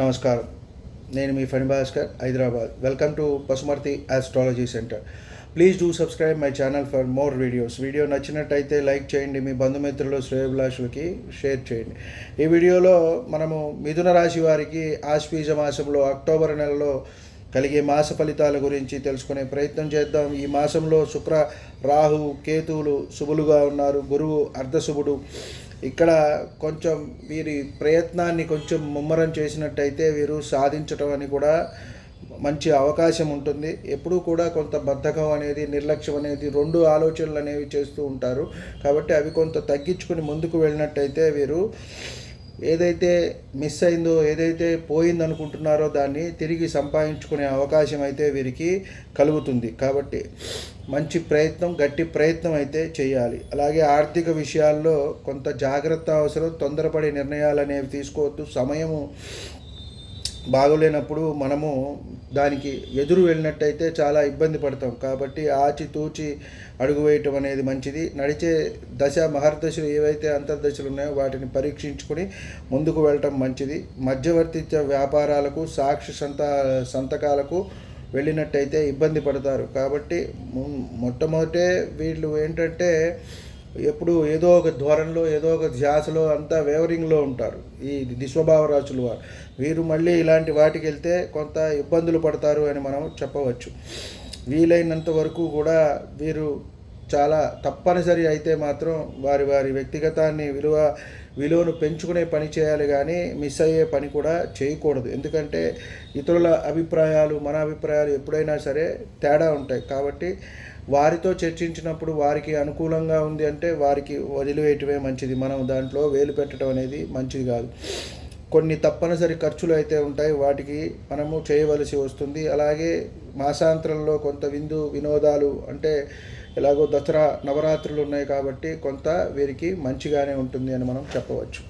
నమస్కారం. నేను మీ Phani Bhaskar Hyderabad. Welcome to Pasumarthi astrology centre please do subscribe my channel for more videos videos నచ్చినట్టయితే like చేయండి మీ బంధుమిత్రులు శ్రేయభిలాషులకి షేర్ చేయండి. ఈ వీడియోలో మనము మిథున రాశి వారికి ఆశ్వీజ మాసంలో అక్టోబర్ నెలలో కలిగే మాస ఫలితాల గురించి తెలుసుకునే ప్రయత్నం చేద్దాం. ఈ మాసంలో శుక్ర రాహు కేతువులు శుభులుగా ఉన్నారు. గురువు అర్ధశుభుడు ఇక్కడ కొంచెం వీరి ప్రయత్నాన్ని కొంచెం ముమ్మరం చేసినట్టయితే వీరు సాధించటం అని కూడా మంచి అవకాశం ఉంటుంది. ఎప్పుడూ కూడా కొంత బద్ధకం అనేది నిర్లక్ష్యం అనేది రెండు ఆలోచనలు అనేవి చేస్తూ ఉంటారు. కాబట్టి అవి కొంత తగ్గించుకుని ముందుకు వెళ్ళినట్టయితే వీరు ఏదైతే మిస్ అయిందో ఏదైతే పోయింది అనుకుంటున్నారో దాన్ని తిరిగి సంపాదించుకునే అవకాశం అయితే వీరికి కలుగుతుంది. కాబట్టి మంచి ప్రయత్నం గట్టి ప్రయత్నం అయితే చేయాలి. అలాగే ఆర్థిక విషయాల్లో కొంత జాగ్రత్త అవసరం తొందరపడే నిర్ణయాలు అనేవి తీసుకోవద్దు. సమయము బాగోలేనప్పుడు మనము దానికి ఎదురు వెళ్ళినట్టయితే చాలా ఇబ్బంది పడతాం. కాబట్టి ఆచితూచి అడుగు వేయటం అనేది మంచిది. నడిచే దశ మహర్దశలు ఏవైతే అంతర్దశలు ఉన్నాయో వాటిని పరీక్షించుకొని ముందుకు వెళ్ళటం మంచిది. మధ్యవర్తిత్వ వ్యాపారాలకు సాక్షి సంత సంతకాలకు వెళ్ళినట్టయితే ఇబ్బంది పడతారు. కాబట్టి మొట్టమొదటే వీళ్ళు ఏంటంటే ఎప్పుడు ఏదో ఒక ధోరణిలో ఏదో ఒక ధ్యాసలో అంతా వేవరింగ్లో ఉంటారు. ఈ దిశ్వభావ రాశులు వారు. వీరు మళ్ళీ ఇలాంటి వాటికి వెళ్తే కొంత ఇబ్బందులు పడతారు అని మనం చెప్పవచ్చు. వీలైనంత వరకు కూడా వీరు చాలా తప్పనిసరి అయితే మాత్రం వారి వారి వ్యక్తిగతాన్ని విలువ విలువను పెంచుకునే పని చేయాలి కానీ మిస్ అయ్యే పని కూడా చేయకూడదు. ఎందుకంటే ఇతరుల అభిప్రాయాలు మన అభిప్రాయాలు ఎప్పుడైనా సరే తేడా ఉంటాయి. కాబట్టి వారితో చర్చించినప్పుడు వారికి అనుకూలంగా ఉంది అంటే వారికి వదిలివేయటమే మంచిది. మనం దాంట్లో వేలు పెట్టడం అనేది మంచిది కాదు. కొన్ని తప్పనిసరి ఖర్చులు అయితే ఉంటాయి వాటికి మనము చేయవలసి వస్తుంది. అలాగే మాసాంతరంలో కొంత విందు వినోదాలు అంటే ఎలాగో దసరా నవరాత్రులు ఉన్నాయి కాబట్టి కొంత వీరికి మంచిగానే ఉంటుంది అని మనం చెప్పవచ్చు.